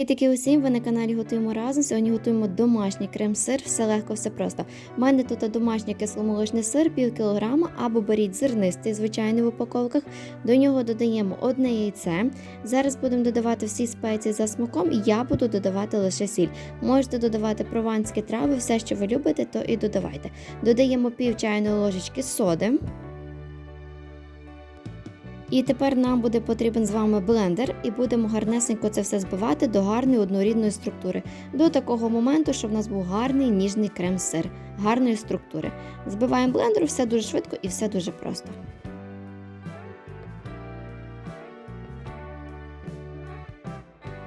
І таки усім ви на каналі готуємо разом. Сьогодні готуємо домашній крем-сир, все легко, все просто. У мене тут домашній кисломолочний сир, пів кілограма, або беріть зернистий, звичайний в упаковках. До нього додаємо одне яйце. Зараз будемо додавати всі спеції за смаком, і я буду додавати лише сіль. Можете додавати прованські трави, все, що ви любите, то і додавайте. Додаємо пів чайної ложечки соди. І тепер нам буде потрібен з вами блендер, і будемо гарнесенько це все збивати до гарної однорідної структури, до такого моменту, щоб в нас був гарний ніжний крем-сир, гарної структури. Збиваємо блендер, все дуже швидко і все дуже просто.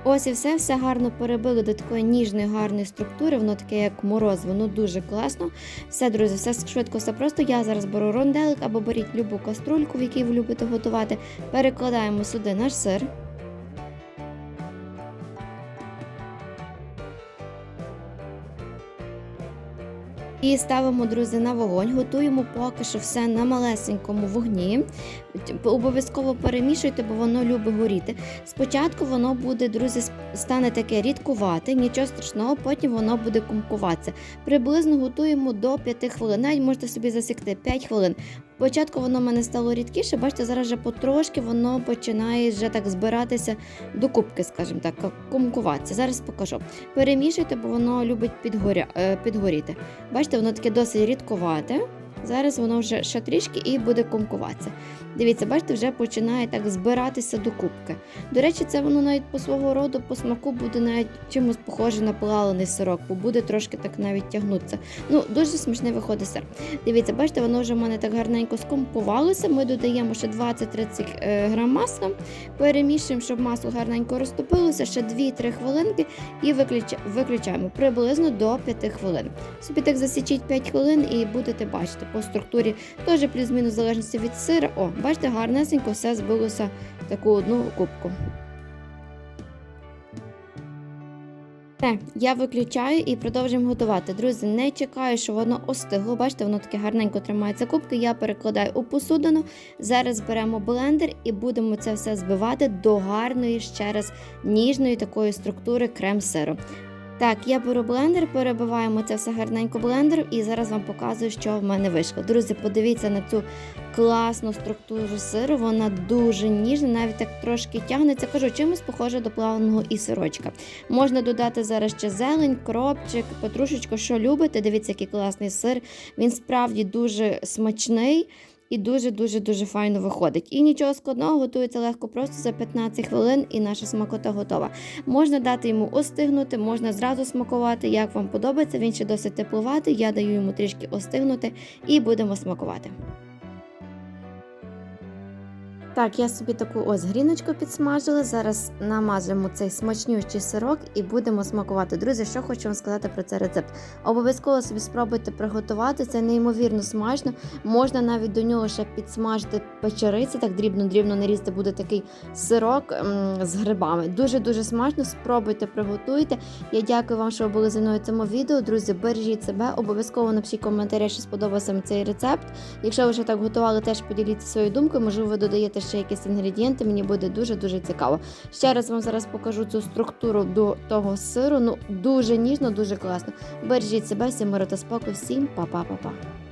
Ось і все, все гарно перебили до такої ніжної, гарної структури, воно таке, як мороз, воно дуже класно. Все, друзі, все швидко, все просто. Я зараз беру ронделик або беріть любу каструльку, в якій ви любите готувати. Перекладаємо сюди наш сир. І ставимо, друзі, на вогонь. Готуємо поки що все на малесенькому вогні. Обов'язково перемішуйте, бо воно любить горіти. Спочатку воно буде, друзі, стане таке рідкувати, нічого страшного, потім воно буде кумкуватися. Приблизно готуємо до 5 хвилин. Навіть можете собі засікти 5 хвилин. Спочатку воно в мене стало рідкіше, бачите, зараз вже потрошки воно починає вже так збиратися до кубки, скажімо так, кумкуватися. Зараз покажу. Перемішуйте, бо воно любить підгоря... е, підгоріти. Бачите, воно таке досить рідковате. Зараз воно вже ще трішки і буде кумкуватися. Дивіться, бачите, вже починає так збиратися до кубки. До речі, це воно навіть по свого роду, по смаку буде навіть чимось похоже на плавлений сирок, бо буде трошки так навіть тягнутися. Ну, дуже смачний виходить сир. Дивіться, бачите, воно вже в мене так гарненько скумкувалося. Ми додаємо ще 20-30 е, грам масла, перемішуємо, щоб масло гарненько розтопилося, ще 2-3 хвилинки і виключаємо приблизно до 5 хвилин. Собі так засічіть 5 хвилин і будете бачити по структурі теж плюс-мінус в залежності від сира. О, бачите, гарнесенько все збилося в таку одну кубку. Все, я виключаю і продовжуємо готувати. Друзі, не чекаю, що воно остигло. Бачите, воно таке гарненько тримається кубки. Я перекладаю у посудину. Зараз беремо блендер і будемо це все збивати до гарної, ще раз ніжної такої структури крем-сиру. Так, я беру блендер, перебиваємо це все гарненько блендером і зараз вам показую, що в мене вийшло. Друзі, подивіться на цю класну структуру сиру, вона дуже ніжна, навіть так трошки тягнеться. Кажу, чимось похоже до плавленого і сирочка. Можна додати зараз ще зелень, кропчик, петрушечку, що любите. Дивіться, який класний сир. Він справді дуже смачний. І дуже-дуже дуже файно виходить. І нічого складного, готується легко просто за 15 хвилин, і наша смакота готова. Можна дати йому остигнути, можна зразу смакувати, як вам подобається. Він ще досить теплуватий. Я даю йому трішки остигнути і будемо смакувати. Так, я собі таку ось гріночку підсмажила. Зараз намажемо цей смачнющий сирок і будемо смакувати. Друзі, що хочу вам сказати про цей рецепт. Обов'язково собі спробуйте приготувати. Це неймовірно смачно. Можна навіть до нього ще підсмажити печериці, так дрібно-дрібно нарізати буде такий сирок з грибами. Дуже-дуже смачно. Спробуйте, приготуйте. Я дякую вам, що ви були зі мною в цьому відео. Друзі, бережіть себе. Обов'язково напишіть коментарі, що сподобався цей рецепт. Якщо ви вже так готували, теж поділіться своєю думкою. Можливо, ви додаєте ще якісь інгредієнти, мені буде дуже-дуже цікаво. Ще раз вам зараз покажу цю структуру до того сиру. Ну, дуже ніжно, дуже класно. Бережіть себе, всім миру та спокою, всім па-па-па-па.